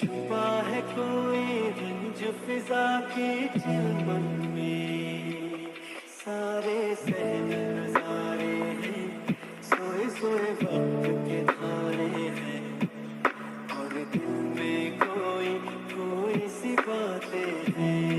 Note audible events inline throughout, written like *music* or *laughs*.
छुपा है कोई रंज फिजा के चमन में। सारे सहन नजारे हैं, सोए सोए वक्त के धारे हैं। और दिल में कोई कोई सी बातें हैं।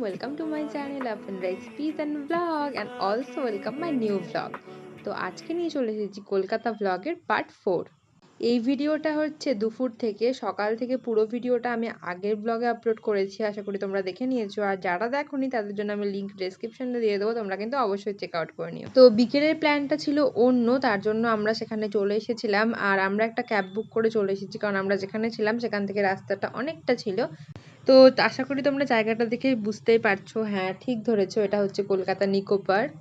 Welcome to my channel Open Recipes and Vlog, and also welcome my new vlog. তো আজকে নিয়ে চলে এসেছি কলকাতা ভ্লগের পার্ট ফোর এই ভিডিওটা হচ্ছে দুপুর থেকে, সকাল থেকে পুরো ভিডিওটা আমি আগের ব্লগে আপলোড করেছি, আশা করি তোমরা দেখে নিয়েছো। আর যারা দেখোনি, তাদের জন্য আমি লিঙ্ক ডেসক্রিপশনে দিয়ে দেবো, তোমরা কিন্তু অবশ্যই চেক আউট করে নিও। তো বিকেলের প্ল্যানটা ছিল অন্য, তার জন্য আমরা সেখানে চলে এসেছিলাম। আর আমরা একটা ক্যাব বুক করে চলে এসেছি, কারণ আমরা যেখানে ছিলাম, সেখান থেকে রাস্তাটা অনেকটা ছিল। তো আশা করি তোমরা জায়গাটা দেখে বুঝতেই পারছ। হ্যাঁ ঠিক ধরেছো, এটা হচ্ছে কলকাতা নিকো পার্ক।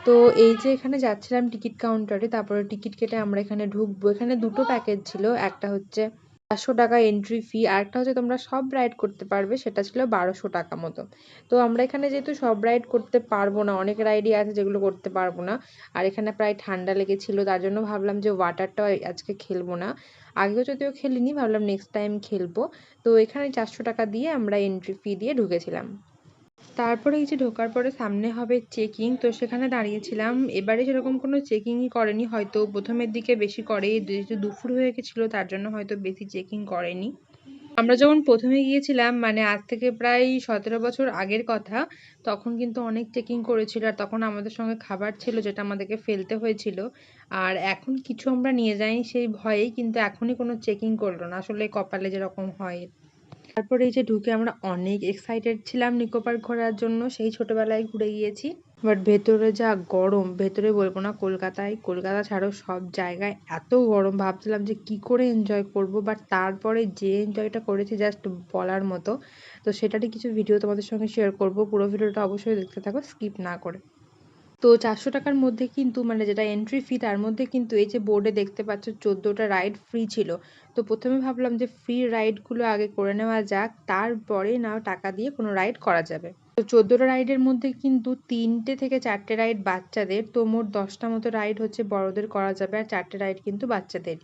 তো এই যে এখানে যাচ্ছিলাম টিকিট কাউন্টারে তারপরে টিকিট কেটে আমরা এখানে ঢুকবো। এখানে দুটো প্যাকেজ ছিল, একটা হচ্ছে চারশো টাকা এন্ট্রি ফি আর একটা হচ্ছে তোমরা সব রাইড করতে পারবে, সেটা ছিল বারোশো টাকা মতো। তো আমরা এখানে যেহেতু সব রাইড করতে পারব না, অনেক রাইডই আছে যেগুলো করতে পারব না, আর এখানে প্রায় ঠান্ডা লেগেছিলো, তার জন্য ভাবলাম যে ওয়াটারটা আজকে খেলব না। আগেও যদিও খেলিনি, ভাবলাম নেক্সট টাইম খেলব। তো এখানে চারশো টাকা দিয়ে আমরা এন্ট্রি ফি দিয়ে ঢুকেছিলাম। তারপরে এই যে ঢোকার পরে সামনে হবে চেকিং তো সেখানে দাঁড়িয়েছিলাম। এবারে সেরকম কোনো চেকিংই করেনি, হয়তো প্রথমের দিকে বেশি করে যেহেতু দুপুর হয়ে গেছিল, তার জন্য হয়তো বেশি চেকিং করেনি। আমরা যখন প্রথমে গিয়েছিলাম মানে আজ থেকে প্রায় সতেরো বছর আগের কথা, তখন কিন্তু অনেক চেকিং করেছিল, আর তখন আমাদের সঙ্গে খাবার ছিল যেটা আমাদেরকে ফেলতে হয়েছিল। আর এখন কিছু আমরা নিয়ে যাইনি সেই ভয়েই, কিন্তু এখনই কোনো চেকিং করল না। আসলে কপালে যেরকম হয়। তারপরে এই যে ঢুকে আমরা অনেক এক্সাইটেড ছিলাম নিকো পার্ক ঘোরার জন্য, সেই ছোটবেলায় ঘুরে গিয়েছি। বাট ভেতরে যা গরম, ভেতরে বলব না কলকাতায়, কলকাতা ছাড়াও সব জায়গায় এত গরম, ভাবছিলাম যে কি করে এনজয় করব বাট তারপরে যে এনজয়টা করেছি জাস্ট বলার মতো। তো সেটারই কিছু ভিডিও তোমাদের সঙ্গে শেয়ার করব, পুরো ভিডিওটা অবশ্যই দেখতে থাকো স্কিপ না করে। তো চারশো টাকার মধ্যে কিন্তু মানে যেটা এন্ট্রি ফি তার মধ্যে কিন্তু এই যে বোর্ডে দেখতে পাচ্ছ চোদ্দোটা রাইড ফ্রি ছিল। তো প্রথমে ভাবলাম যে ফ্রি রাইডগুলো আগে করে নেওয়া যাক, তারপরে না টাকা দিয়ে কোনো রাইড করা যাবে। তো চোদ্দোটা রাইডের মধ্যে কিন্তু তিনটে থেকে চারটে রাইড বাচ্চাদের, তো মোট দশটা মতো রাইড হচ্ছে বড়দের করা যাবে, আর চারটে রাইড কিন্তু বাচ্চাদের।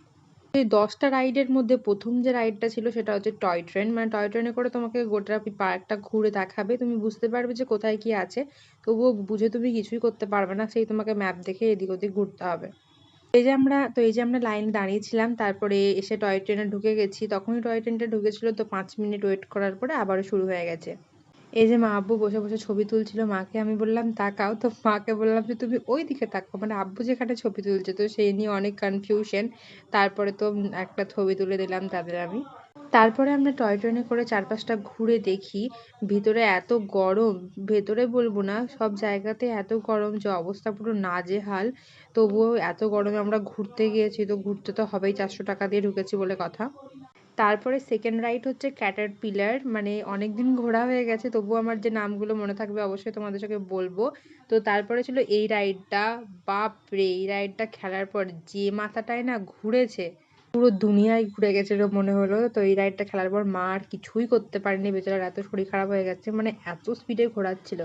এই দশটা রাইডের মধ্যে প্রথম যে রাইডটা ছিল সেটা হচ্ছে টয় ট্রেন মানে টয় ট্রেনে করে তোমাকে গোটা পার্কটা ঘুরে দেখাবে। তুমি বুঝতে পারবে যে কোথায় কি আছে। তবুও বুঝে তুমি কিছুই করতে পারবে না। সেই তোমাকে ম্যাপ দেখে এদিক ওদিক ঘুরতে হবে। এই যে আমরা, তো এই যে আমরা লাইনে দাঁড়িয়েছিলাম, তারপরে এসে টয় ট্রেনে ঢুকে গেছি। তখনই টয় ট্রেনটা ঢুকেছিল তো পাঁচ মিনিট ওয়েট করার পরে আবারও শুরু হয়ে গেছে। এই যে মা আব্বু বসে বসে ছবি তুলছিল, মাকে আমি বললাম, তাকাও তো। মাকে বললাম যে, তুমি ওই দিকে তাকাও। মানে আব্বু যেখানে ছবি তুলছে, তো সেই নিয়ে অনেক কনফিউশন তারপরে তো একটা ছবি তুলে দিলাম তাদের আমি। তারপরে আমরা টয় ট্রেনে করে চারপাশটা ঘুরে দেখি, ভিতরে এত গরম। ভেতরে বলব না, সব জায়গাতে এত গরম যে অবস্থা পুরো নাজেহাল। তবুও এত গরমে আমরা ঘুরতে গিয়েছি, তো ঘুরতে তো হবেই, চারশো টাকা দিয়ে ঢুকেছি বলে কথা। তারপরে সেকেন্ড রাইড হচ্ছে ক্যাটার পিলার মানে অনেক দিন ঘোরা হয়ে গেছে তবুও আমার যে নামগুলো মনে থাকবে অবশ্যই তোমাদের সঙ্গে বলব। তো তারপরে ছিল এই রাইডটা বাপরে, এই রাইডটা খেলার পর যে মাথাটায় না ঘুরেছে, পুরো দুনিয়ায় ঘুরে গেছে মনে হলো। তো এই রাইডটা খেলার পর মা আর কিছুই করতে পারেনি, বেচারার এত শরীর খারাপ হয়ে গেছে মানে এত স্পিডে ঘোরাচ্ছিল।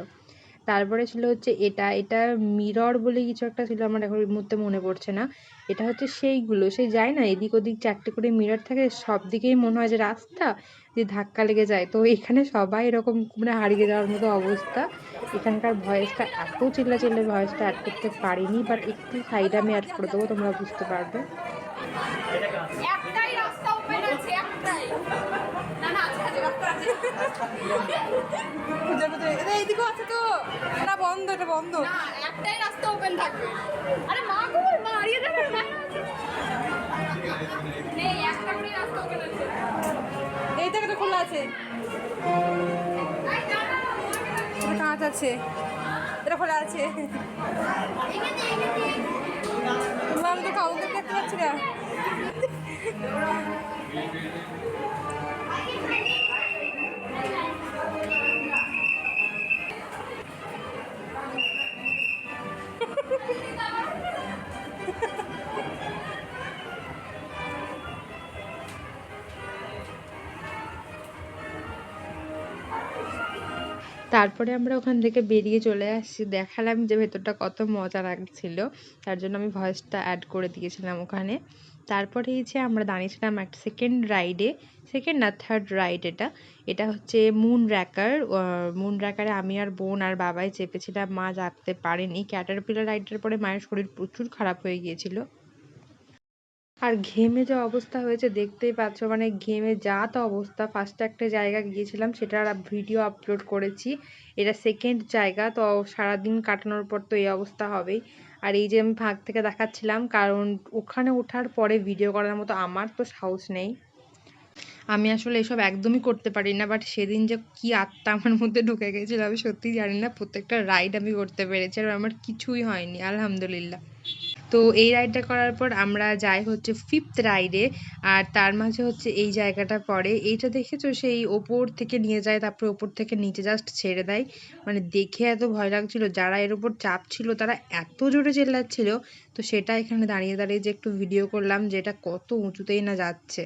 তারপরে ছিল হচ্ছে এটা এটা মিরর বলে কিছু একটা ছিল আমার এখন মুহূর্তে মনে পড়ছে না। এটা হচ্ছে সেইগুলো, সেই যায় না, এদিক ওদিক চারটে করে মিরর থাকে, সব দিকেই মনে হয় যে রাস্তা যে ধাক্কা লেগে যায়। তো এখানে সবাই এরকম মানে হারিয়ে যাওয়ার মতো অবস্থা। এখানকার ভয়েসটা এত চিল্লা চিল্লে ভয়েসটা অ্যাড করতে পারিনি বাট একটু সাইড আমি অ্যাড করে দেবো, তোমরা বুঝতে পারবে। খুঁজে খুঁজে এটা এইদিকেও আছে তো না বন্ধ এটা বন্ধ একটাই রাস্তা ওপেন থাকবে আরে মা গো মা হারিয়ে যাবে না না, নেই একটা করে রাস্তা ওপেন আছে এই জায়গাটা খোলা আছে কাঁচ আছে এটা খোলা আছে আমি তো কাউকে দেখতে পাচ্ছি না তারপরে আমরা ওখান থেকে বেরিয়ে চলে আসছি। দেখালাম যে ভেতরটা কত মজা লাগছিল। তার জন্য আমি ভয়েসটা অ্যাড করে দিয়েছিলাম ওখানে। তারপরে এই যে আমরা দাঁড়িয়েছিলাম একটা সেকেন্ড রাইডে সেকেন্ড না থার্ড রাইড এটা। এটা হচ্ছে মুন র্যাকার মুন র্যাকারে আমি আর বোন আর বাবাই চেপেছিলাম। মা চাপতে পারেনি। ক্যাটারপিলার রাইডের পরে মায়ের শরীর প্রচুর খারাপ হয়ে গিয়েছিল। আর ঘেমে যা অবস্থা হয়েছে, দেখতেই পাচ্ছ। মানে ঘেমে যা তা অবস্থা। ফার্স্টে একটা জায়গা গিয়েছিলাম সেটার ভিডিও আপলোড করেছি। এটা সেকেন্ড জায়গা, তো সারাদিন কাটানোর পর তো এই অবস্থা হবেই। আর এই যে আমি ফাঁক থেকে দেখাচ্ছিলাম, কারণ ওখানে ওঠার পরে ভিডিও করার মতো আমার তো সাহস নেই। আমি আসলে এসব একদমই করতে পারি না বাট সেদিন যে কি আত্মা আমার মধ্যে ঢুকে গেছিল, আমি সত্যিই জানি না, প্রত্যেকটা রাইড আমি করতে পেরেছি, আর আমার কিছুই হয়নি, আলহামদুলিল্লাহ। তো এই রাইডটা করার পর আমরা যাই হচ্ছে ফিফথ রাইডে আর তার মাঝে হচ্ছে এই জায়গাটা পড়ে। এইটা দেখেছ? সেই ওপর থেকে নিয়ে যায়, তারপরে ওপর থেকে নিচে জাস্ট ছেড়ে দেয়। মানে দেখে এত ভয় লাগছিল। যারা এর ওপর চাপ ছিল, তারা এত জোরে চেল্লাচ্ছিল। তো সেটা এখানে দাঁড়িয়ে দাঁড়িয়ে যে একটু ভিডিও করলাম যে এটা কত উঁচুতেই না যাচ্ছে।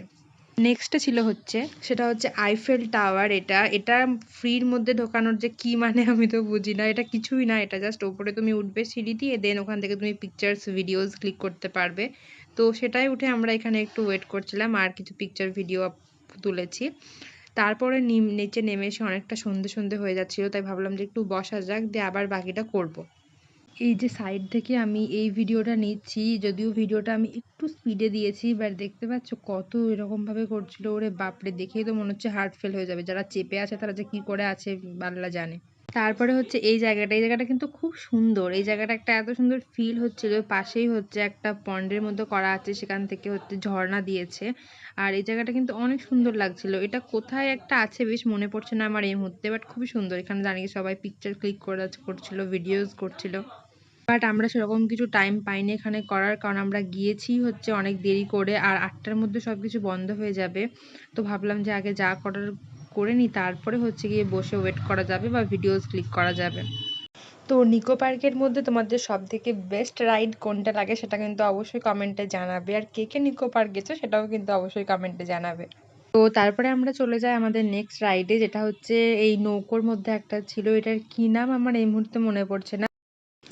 নেক্সটে ছিল হচ্ছে, সেটা হচ্ছে আইফেল টাওয়ার এটা এটা ফ্রির মধ্যে ঢোকানোর যে কি মানে *laughs* আমি তো বুঝি না, এটা কিছুই না, এটা জাস্ট ওপরে তুমি উঠবে সিঁড়ি দিয়ে দেন ওখান থেকে তুমি পিকচার্স ভিডিওস ক্লিক করতে পারবে তো সেটাই উঠে আমরা এখানে একটু ওয়েট করছিলাম, আর কিছু পিকচার ভিডিও তুলেছি তারপরে নিচে নেমে এসে অনেকটা সন্ধে সন্ধে হয়ে যাচ্ছিল, তাই ভাবলাম যে একটু বসা যাক, দিয়ে আবার বাকিটা করব। এই যে সাইড থেকে আমি এই ভিডিওটা নিচ্ছি, যদিও ভিডিওটা আমি একটু স্পিডে দিয়েছি বাট দেখতে পাচ্ছ কত এরকমভাবে করছিল, ওরে বাপরে, দেখেই তো মনে হচ্ছে হার্ট ফেল হয়ে যাবে। যারা চেপে আছে, তারা যে কী করে আছে আল্লাহ জানে। তারপরে হচ্ছে এই জায়গাটা এই জায়গাটা কিন্তু খুব সুন্দর। এই জায়গাটা একটা এত সুন্দর ফিল হচ্ছিল পাশেই হচ্ছে একটা পন্ডের মধ্যে করা আছে, সেখান থেকে হচ্ছে ঝর্ণা দিয়েছে। আর এই জায়গাটা কিন্তু অনেক সুন্দর লাগছিল। এটা কোথায় একটা আছে বেশ মনে পড়ছে না আমার এই মুহূর্তে বাট খুবই সুন্দর। এখানে দাঁড়িয়ে সবাই পিকচার ক্লিক করা করছিল ভিডিওস করছিল। বাট আমরা সেরকম কিছু টাইম পাইনি এখানে করার, কারণ আমরা গিয়েছি হচ্ছে অনেক দেরি করে আর আটটার মধ্যে সব কিছু বন্ধ হয়ে যাবে। তো ভাবলাম যে আগে যা করার করে নিই, তারপরে হচ্ছে গিয়ে বসে ওয়েট করা যাবে বা ভিডিওস ক্লিক করা যাবে। তো নিকো পার্কের মধ্যে তোমাদের সব থেকে বেস্ট রাইড কোনটা লাগে সেটা কিন্তু অবশ্যই কমেন্টে জানাবে। আর কে কে নিকো পার্ক গেছো সেটাও কিন্তু অবশ্যই কমেন্টে জানাবে। তো তারপরে আমরা চলে যাই আমাদের নেক্সট রাইডে যেটা হচ্ছে এই নৌকোর মধ্যে একটা ছিল, এটার কি নাম? আমার এই মুহূর্তে মনে পড়ছে না।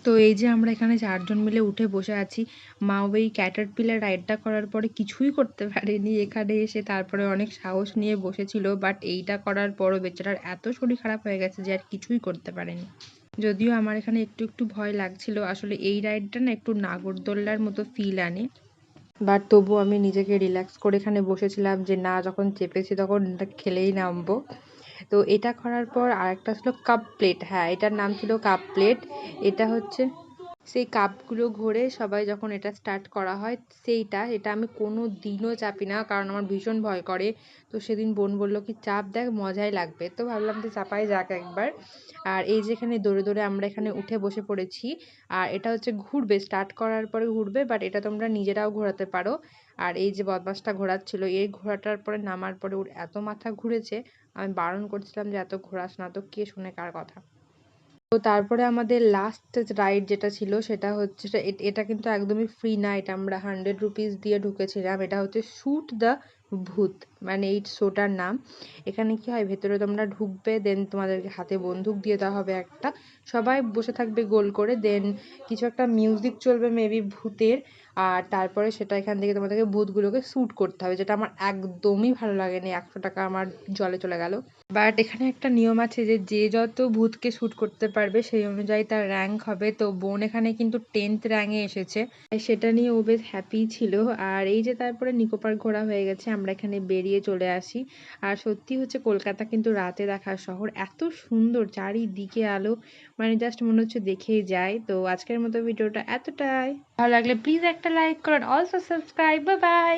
তো এই যে আমরা এখানে চারজন মিলে উঠে বসে আছি, মা ওই ক্যাটারপিলার রাইডটা করার পরে কিছুই করতে পারেনি এখানে এসে, তারপরে অনেক সাহস নিয়ে বসেছিল বাট এইটা করার পরও বেচারার এত শরীর খারাপ হয়ে গেছে যে আর কিছুই করতে পারেনি। যদিও আমার এখানে একটু একটু ভয় লাগছিল, আসলে এই রাইডটা না একটু নাগরদোল্লার মতো ফিল আনে। বাট তবু আমি নিজেকে রিল্যাক্স করে এখানে বসেছিলাম যে না, যখন চেপেছি তখন খেলেই নামবো। তো এটা করার পর আরেকটা ছিল কাপ প্লেট হ্যাঁ এটার নাম ছিল কাপ প্লেট এটা হচ্ছে সেই কাপগুলো ঘোরে সবাই যখন এটা স্টার্ট করা হয়, সেইটা, এটা আমি কোনো দিনও চাপি না, কারণ আমার ভীষণ ভয় করে, তো সেদিন বোন বলল কি, চাপ দেখ, মজাই লাগবে। তো ভাবলাম যে চাপাই যাক একবার। আর এই যেখানে দৌড়ে দৌড়ে আমরা এখানে উঠে বসে পড়েছি, আর এটা হচ্ছে ঘুরবে স্টার্ট করার পরে ঘুরবে বাট এটা তোমরা নিজেরাও ঘোরাতে পারো। আর এই যে বদমাসটা ঘোরাচ্ছিল, এই ঘোরাটার পরে নামার পরে ওর এত মাথা ঘুরেছে আমি বারণ করছিলাম যে এত ঘোরাস না, তো কে শুনে কার কথা? তো তারপরে আমাদের লাস্ট রাইড যেটা ছিল, সেটা হচ্ছে এটা কিন্তু একদমই ফ্রি না এটা আমরা হান্ড্রেড রুপিস দিয়ে ঢুকেছিলাম। এটা হচ্ছে শুট দ্য ভূত মানে এই শোটার নাম। এখানে কি হয়, ভেতরে তোমরা ঢুকবে দেন তোমাদেরকে হাতে বন্দুক দিয়ে দেওয়া হবে একটা। সবাই বসে থাকবে গোল করে দেন কিছু একটা মিউজিক চলবে মেবি ভূতের। আর তারপরে সেটা এখান থেকে তোমাদেরকে ভূতগুলোকে শ্যুট করতে হবে, যেটা আমার একদমই ভালো লাগেনি, একশো টাকা আমার জলে চলে গেল। বাট এখানে একটা নিয়ম আছে যে যে যত ভূতকে শ্যুট করতে পারবে, সেই অনুযায়ী তার র্যাঙ্ক হবে। তো বোন এখানে কিন্তু টেন্থ র্যাঙ্কে এসেছে। সেটা নিয়ে ও বেশ হ্যাপি ছিল। আর এই যে তারপরে নিকো পার্ক ঘোরা হয়ে গেছে, আমরা এখানে বেরিয়ে চলে আসি। আর সত্যি হচ্ছে কলকাতা কিন্তু রাতে দেখার শহর, এত সুন্দর চারিদিকে আলো। মানে জাস্ট মনে হচ্ছে দেখেই যায়। তো আজকের মতো ভিডিওটা এতটাই। ভালো লাগলে প্লিজ একটা লাইক করুন। Also subscribe bye